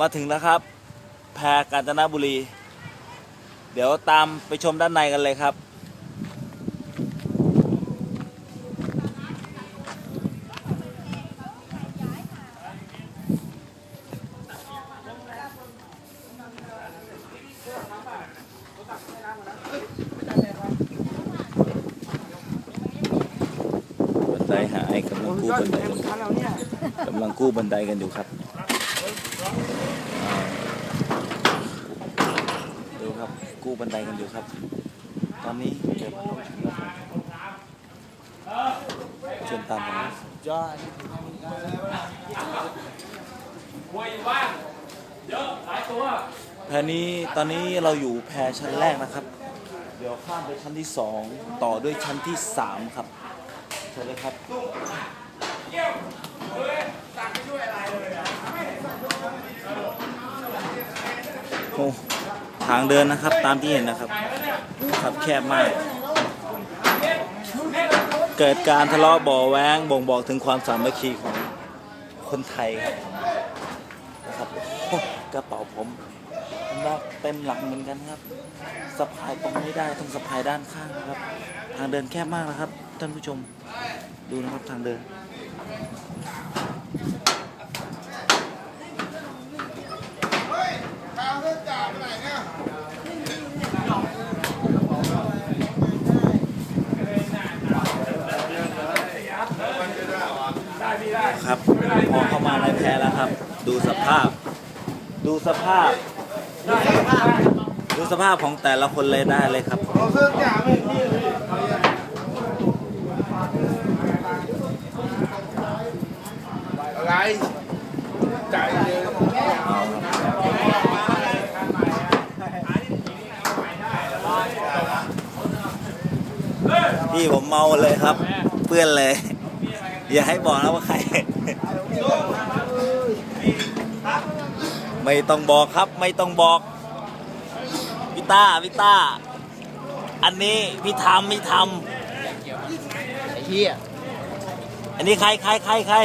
มาถึงแล้วครับ แพรกาญจนบุรี เดี๋ยวตามไปชมด้านในกันเลยครับ บันไดหายกำลังกู้บันไดกำลังกู้บันไดกันอยู่ครับ ดูครับกู้บันไดกันอยู่ครับ ตอนนี้เดี๋ยวเราถึงแล้วครับเชิญตามผมนะแพนี้ตอนนี้เราอยู่แพชั้นแรกนะครับ เดี๋ยวข้ามไปชั้นที่สองต่อด้วยชั้นที่สามครับเชิญเลยครับ โอ้ทางเดินนะครับตามที่เห็นนะครับครับแคบมาก เกิดการทะเลาะบ่อแว้งบ่งบอกถึงความสามัคคีของคนไทยครับนะครับกระเป๋าผมผมว่าเต็มหลังเหมือนกันครับสะพายตรงไม่ได้ต้องสะพายด้านข้างนะครับ ทางเดินแคบมากนะครับ ท่านผู้ชมดูนะครับทางเดิน ครับพอเข้ามาในแพแล้วครับ ดูสภาพ ดูสภาพ ดูสภาพของแต่ละคนเลยได้เลยครับอะไรจ่ายเยอะ พี่ผมเมาเลยครับ เพื่อนเลย อย่าให้บอกนะว่าใคร ไม่ต้องบอกครับ ไม่ต้องบอกพี่ต้าพี่ต้า อันนี้พี่ทำพี่ทไอ้เหี้ยำอันนี้ใครใครใครใคร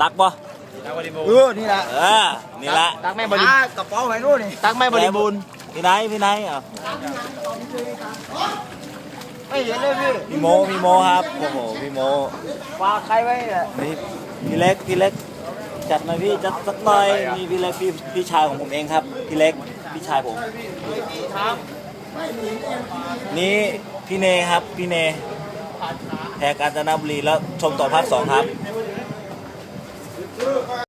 ตักบ่เออนี่แหละเออนี่แหละตักแม่บริบูรณ์กระเป๋าไหนนู่นนี่ตักแม่บริบูรณ์พี่ไหนพี่ไหนอะ ไม่เห็นเลยพี่พี่โมพี่โมครับ โอ้โหพี่โมฝากใครไว้เนี่ยนี่พี่เล็กพี่เล็ก จัดมาพี่จัดสักหน่อยมีพี่เล็กพี่พี่ชายของผมเองครับ พี่เล็กพี่ชายผมนี่พี่เนครับพี่เนแหกกาญจนบุรีแล้วชมต่อภาคสองครับ